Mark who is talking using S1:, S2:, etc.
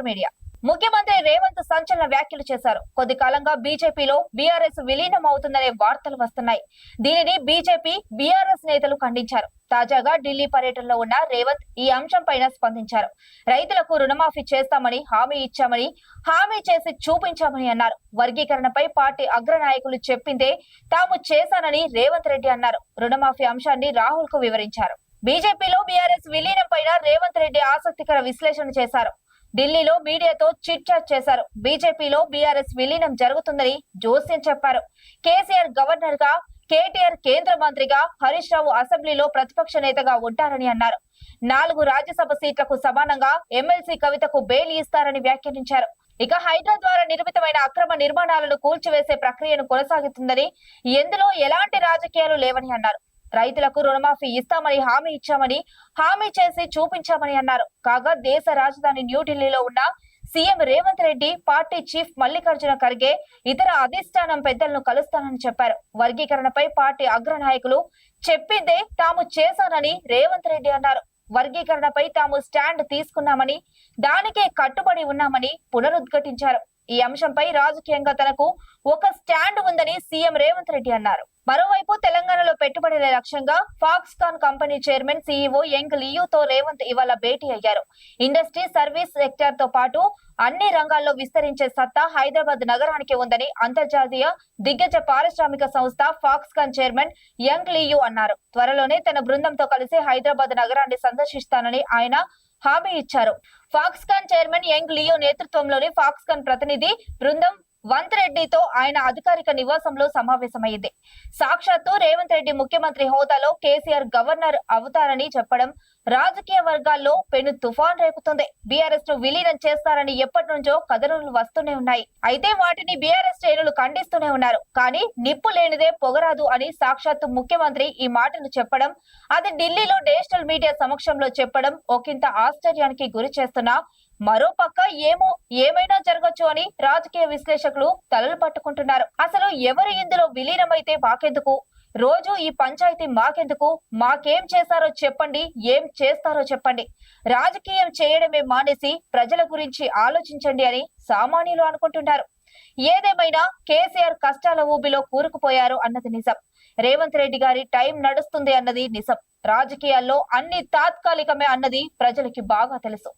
S1: Star media. ముఖ్యమంత్రి రేవంత్ సంచలన వ్యాఖ్యలు చేశారు. కొద్ది కాలంగా బీజేపీలో బీఆర్ఎస్ విలీనం అవుతుందనే వార్తలు వస్తున్నాయి. దీనిని బీజేపీ బీఆర్ఎస్ నేతలు ఖండించారు. తాజాగా ఢిల్లీ పర్యటనలో ఉన్న రేవంత్ ఈ అంశంపైన స్పందించారు. రైతులకు రుణమాఫీ చేస్తామని హామీ ఇచ్చామని హామీ చేసి చూపించామని అన్నారు. వర్గీకరణపై పార్టీ అగ్రనాయకులు చెప్పిందే తాము చేశానని రేవంత్ రెడ్డి అన్నారు. రుణమాఫీ అంశాన్ని రాహుల్కు వివరించారు. బీజేపీలో బీఆర్ఎస్ విలీనం పైన రేవంత్ రెడ్డి ఆసక్తికర విశ్లేషణ చేశారు. ఢిల్లీలో మీడియాతో చిట్ చాట్ చేశారు. బీజేపీలో బీఆర్ఎస్ విలీనం జరుగుతుందని జోస్యం చెప్పారు. కేసీఆర్ గవర్నర్గా కేటీఆర్ కేంద్ర మంత్రిగా హరీష్ రావు అసెంబ్లీలో ప్రతిపక్ష నేతగా ఉంటారని అన్నారు. నాలుగు రాజ్యసభ సీట్లకు సమానంగా ఎమ్మెల్సీ కవితకు బెయిల్ ఇస్తారని వ్యాఖ్యానించారు. ఇక హైడ్రా ద్వారా నిర్మితమైన అక్రమ నిర్మాణాలను కూల్చివేసే ప్రక్రియను కొనసాగుతుందని ఎందులో ఎలాంటి రాజకీయాలు లేవని అన్నారు. రైతులకు రుణమాఫీ ఇస్తామని హామీ ఇచ్చామని హామీ చేసి చూపించామని అన్నారు. కాగా దేశ రాజధాని న్యూఢిల్లీలో ఉన్న CM Revanth Reddy party chief Mallikarjun Kharge ఇతర అధిష్టానం పెద్దలను కలుస్తానని చెప్పారు. వర్గీకరణపై పార్టీ అగ్రనాయకులు చెప్పిందే తాము చేశానని రేవంత్ రెడ్డి అన్నారు. వర్గీకరణపై తాము స్టాండ్ తీసుకున్నామని దానికే కట్టుబడి ఉన్నామని పునరుద్ఘాటించారు. ఈ అంశంపై రాజకీయంగా తనకు ఒక స్టాండ్ ఉందని సీఎం రేవంత్ రెడ్డి అన్నారు. మరోవైపు తెలంగాణలో పెట్టుబడుల లక్ష్యంగా Foxconn company chairman CEO Young లియూతో Revanth ఇవాళ భేటీ అయ్యారు. ఇండస్ట్రీ సర్వీస్ సెక్టర్తో పాటు అన్ని రంగాల్లో విస్తరించే సత్తా హైదరాబాద్ నగరానికి ఉందని అంతర్జాతీయ దిగ్గజ పారిశ్రామిక సంస్థ ఫాక్స్కాన్ చైర్మన్ యంగ్ లియు అన్నారు. త్వరలోనే తన బృందంతో కలిసి హైదరాబాద్ నగరాన్ని సందర్శిస్తానని ఆయన హామీ ఇచ్చారు. ఫాక్స్కాన్ చైర్మన్ యంగ్ లియో నేతృత్వంలోని ఫాక్స్కాన్ ప్రతినిధి బృందం వంత్ రెడ్డితో ఆయన అధికారిక నివాసంలో సమావేశమైంది సాక్షాత్తు రేవంత్ రెడ్డి ముఖ్యమంత్రి హోదాలో కేసీఆర్ గవర్నర్ అవుతారని చెప్పడం రాజకీయ వర్గాల్లో పెను తుఫాన్ రేపుతుంది. బీఆర్ఎస్ను విలీనం చేస్తారని ఎప్పటి నుంచో కథనాలు వస్తూనే ఉన్నాయి. అయితే వాటిని బీఆర్ఎస్ శ్రేణులు ఖండిస్తూనే ఉన్నారు. కానీ నిప్పు లేనిదే పొగరాదు అని సాక్షాత్తు ముఖ్యమంత్రి ఈ మాటను చెప్పడం అది ఢిల్లీలో నేషనల్ మీడియా సమక్షంలో చెప్పడం ఒకంత ఆశ్చర్యానికి గురి చేస్తున్నా మరో పక్క ఏమో ఏమైనా జరగచ్చు అని రాజకీయ విశ్లేషకులు తలలు పట్టుకుంటున్నారు. అసలు ఎవరు ఇందులో విలీనమైతే వాకెందుకు? రోజు ఈ పంచాయతీ మాకెందుకు? మాకేం చేశారో చెప్పండి. ఏం చేస్తారో చెప్పండి. రాజకీయం చేయడమే మానేసి ప్రజల గురించి ఆలోచించండి అని సామాన్యులు అనుకుంటున్నారు. ఏదేమైనా కేసీఆర్ కష్టాల ఊబిలో కూరుకుపోయారు అన్నది నిజం. రేవంత్ రెడ్డి గారి టైం నడుస్తుంది అన్నది నిజం. రాజకీయాల్లో అన్ని తాత్కాలికమే అన్నది ప్రజలకి బాగా తెలుసు.